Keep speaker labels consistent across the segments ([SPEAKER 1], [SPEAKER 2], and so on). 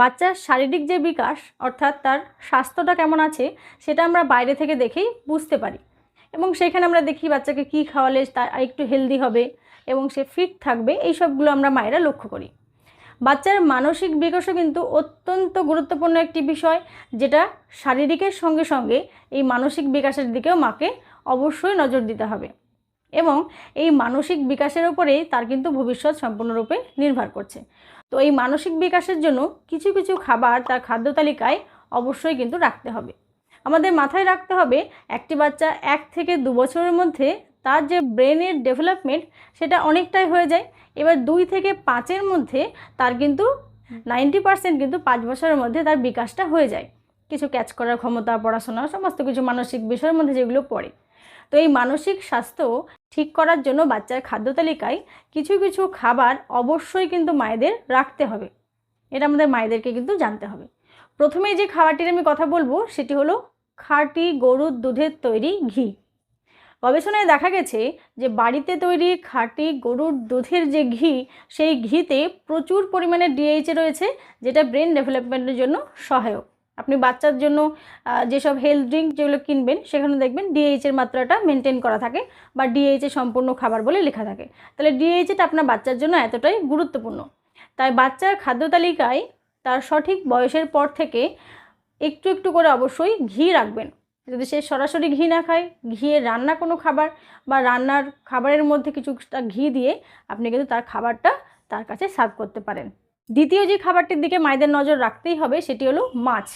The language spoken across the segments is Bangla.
[SPEAKER 1] বাচ্চার শারীরিক যে বিকাশ, অর্থাৎ তার স্বাস্থ্যটা কেমন আছে, সেটা আমরা বাইরে থেকে দেখেই বুঝতে পারি। এবং সেখানে আমরা দেখি বাচ্চাকে কী খাওয়ালে তার একটু হেলদি হবে এবং সে ফিট থাকবে এই সবগুলো আমরা মায়েরা লক্ষ্য করি। বাচ্চার মানসিক বিকাশও কিন্তু অত্যন্ত গুরুত্বপূর্ণ একটি বিষয়, যেটা শারীরিকের সঙ্গে সঙ্গে এই মানসিক বিকাশের দিকেও মাকে অবশ্যই নজর দিতে হবে। এবং এই মানসিক বিকাশের ওপরেই তার কিন্তু ভবিষ্যৎ সম্পূর্ণরূপে নির্ভর করছে। তো এই মানসিক বিকাশের জন্য কিছু কিছু খাবার তার খাদ্য তালিকায় অবশ্যই কিন্তু রাখতে হবে। আমাদের মাথায় রাখতে হবে, একটি বাচ্চা এক থেকে দু বছরের মধ্যে তার যে ব্রেনের ডেভেলপমেন্ট সেটা অনেকটাই হয়ে যায়। এবার দুই থেকে পাঁচের মধ্যে তার কিন্তু নাইনটি পার্সেন্ট কিন্তু পাঁচ বছরের মধ্যে তার বিকাশটা হয়ে যায়। কিছু ক্যাচ করার ক্ষমতা, পড়াশোনা, সমস্ত কিছু মানসিক বিষয়ের মধ্যে যেগুলো পড়ে। তো এই মানসিক স্বাস্থ্য ঠিক করার জন্য বাচ্চার খাদ্য তালিকায় কিছু কিছু খাবার অবশ্যই কিন্তু মায়েদের রাখতে হবে। এটা আমাদের মায়েদেরকে কিন্তু জানতে হবে। প্রথমেই যে খাবারটির আমি কথা বলব, সেটি হলো খাঁটি গরুর দুধের তৈরি ঘি। গবেষণায় দেখা গেছে যে বাড়িতে তৈরি খাঁটি গরুর দুধের যে ঘি, সেই ঘিতে প্রচুর পরিমাণে ডিএইচে রয়েছে, যেটা ব্রেন ডেভেলপমেন্টের জন্য সহায়ক। আপনি বাচ্চার জন্য যেসব হেলথ ড্রিঙ্ক যেগুলো কিনবেন, সেখানে দেখবেন ডিএইচের মাত্রাটা মেনটেন করা থাকে বা ডিএইচে সম্পূর্ণ খাবার বলে লেখা থাকে। তাহলে ডিএইচটা আপনার বাচ্চার জন্য এতটাই গুরুত্বপূর্ণ। তাই বাচ্চার খাদ্য তালিকায় তার সঠিক বয়সের পর থেকে একটু একটু করে অবশ্যই ঘি রাখবেন। যদি সে সরাসরি ঘি না খায়, ঘিয়ে রান্না কোনো খাবার বা রান্নার খাবারের মধ্যে কিছুটা ঘি দিয়ে আপনি কিন্তু তার খাবারটা তার কাছে সার্ভ করতে পারেন। দ্বিতীয় যে খাবারটির দিকে মায়েদের নজর রাখতেই হবে সেটি হলো মাছ।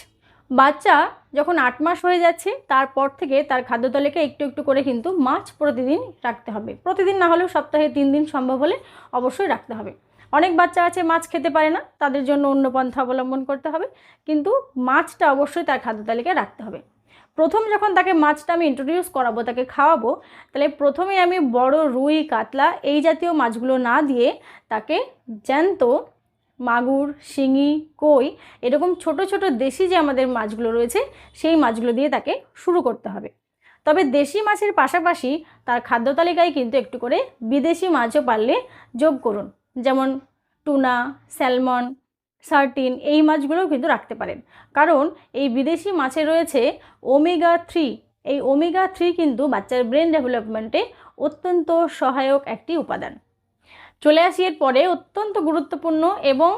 [SPEAKER 1] বাচ্চা যখন আট মাস হয়ে যাচ্ছে, তারপর থেকে তার খাদ্য তালিকায় একটু একটু করে কিন্তু মাছ প্রতিদিন রাখতে হবে। প্রতিদিন না হলেও সপ্তাহে তিন দিন সম্ভব হলে অবশ্যই রাখতে হবে। অনেক বাচ্চা আছে, মাছ খেতে পারে না, তাদের জন্য অন্য পন্থা অবলম্বন করতে হবে, কিন্তু মাছটা অবশ্যই তার খাদ্য তালিকায় রাখতে হবে। প্রথম যখন তাকে মাছটা আমি ইন্ট্রোডিউস করাবো, তাকে খাওয়াবো, তাহলে প্রথমে আমি বড় রুই, কাতলা এই জাতীয় মাছগুলো না দিয়ে তাকে জ্যান্ত মাগুর, শিঙি, কই এরকম ছোট ছোট দেশি যে আমাদের মাছগুলো রয়েছে, সেই মাছগুলো দিয়ে তাকে শুরু করতে হবে। তবে দেশি মাছের পাশাপাশি তার খাদ্য তালিকায় কিন্তু একটু করে বিদেশি মাছও পারলে যোগ করুন। যেমন টুনা, স্যালমন, সার্টিন এই মাছগুলোও কিন্তু রাখতে পারেন। কারণ এই বিদেশি মাছে রয়েছে ওমেগা থ্রি। এই ওমেগা থ্রি কিন্তু বাচ্চার ব্রেন ডেভেলপমেন্টে অত্যন্ত সহায়ক একটি উপাদান। চলে আসি এর পরে অত্যন্ত গুরুত্বপূর্ণ এবং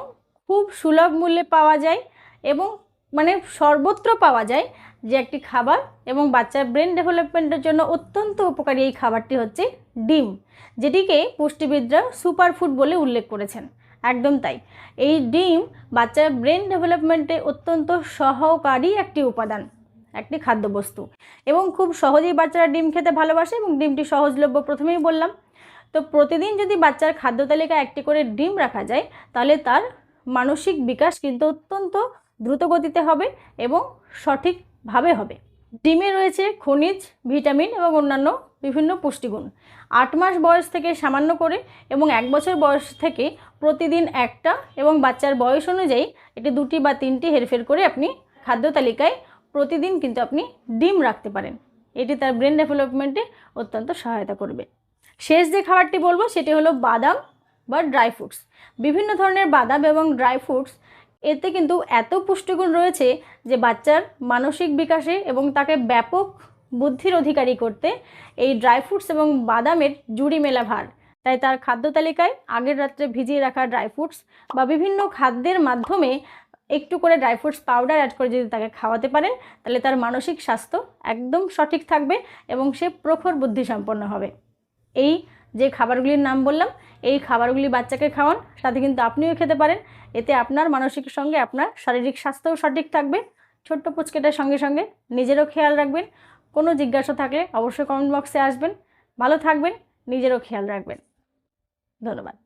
[SPEAKER 1] খুব সুলভ মূল্যে পাওয়া যায় এবং মানে সর্বত্র পাওয়া যায় যে একটি খাবার এবং বাচ্চার ব্রেন ডেভেলপমেন্টের জন্য অত্যন্ত উপকারী এই খাবারটি হচ্ছে ডিম, যেটিকে পুষ্টিবিদরা সুপারফুড বলে উল্লেখ করেছেন। একদম তাই। এই ডিম বাচ্চার ব্রেন ডেভেলপমেন্টে অত্যন্ত সহকারী একটি উপাদান, একটি খাদ্যবস্তু এবং খুব সহজেই বাচ্চারা ডিম খেতে ভালোবাসে এবং ডিমটি সহজলভ্য প্রথমেই বললাম। তো প্রতিদিন যদি বাচ্চার খাদ্য তালিকায় একটি করে ডিম রাখা যায়, তাহলে তার মানসিক বিকাশ কিন্তু অত্যন্ত দ্রুত গতিতে হবে এবং সঠিকভাবে হবে। ডিমে রয়েছে খনিজ, ভিটামিন এবং অন্যান্য বিভিন্ন পুষ্টিগুণ। আট মাস বয়স থেকে সামান্য করে এবং এক বছর বয়স থেকে প্রতিদিন একটা এবং বাচ্চার বয়স অনুযায়ী এটি দুটি বা তিনটি হেরফের করে আপনি খাদ্য তালিকায় প্রতিদিন কিন্তু আপনি ডিম রাখতে পারেন। এটি তার ব্রেন ডেভেলপমেন্টে অত্যন্ত সহায়তা করবে। শেষ যে খাবারটি বলব সেটি হলো বাদাম বা ড্রাই ফ্রুটস। বিভিন্ন ধরনের বাদাম এবং ড্রাই ফ্রুটস এতে কিন্তু এত পুষ্টিগুণ রয়েছে যে বাচ্চার মানসিক বিকাশে এবং তাকে ব্যাপক বুদ্ধির অধিকারী করতে এই ড্রাই ফ্রুটস এবং বাদামের জুড়ি মেলা ভার। তাই তার খাদ্য তালিকায় আগের রাত্রে ভিজিয়ে রাখা ড্রাই ফ্রুটস বা বিভিন্ন খাদ্যের মাধ্যমে একটু করে ড্রাই ফ্রুটস পাউডার অ্যাড করে যদি তাকে খাওয়াতে পারেন, তাহলে তার মানসিক স্বাস্থ্য একদম সঠিক থাকবে এবং সে প্রখর বুদ্ধিসম্পন্ন হবে। এই যে খাবারগুলির নাম বললাম, এই খাবারগুলি বাচ্চাকে খাওয়ান, সাথে কিন্তু আপনিও খেতে পারেন। এতে আপনার মানসিক সঙ্গে আপনার শারীরিক স্বাস্থ্যও সঠিক থাকবে। ছোট্ট পুচকেটার সঙ্গে সঙ্গে নিজেরও খেয়াল রাখবেন। কোনো জিজ্ঞাসা থাকলে অবশ্যই কমেন্ট বক্সে আসবেন। ভালো থাকবেন, নিজেরও খেয়াল রাখবেন। ধন্যবাদ।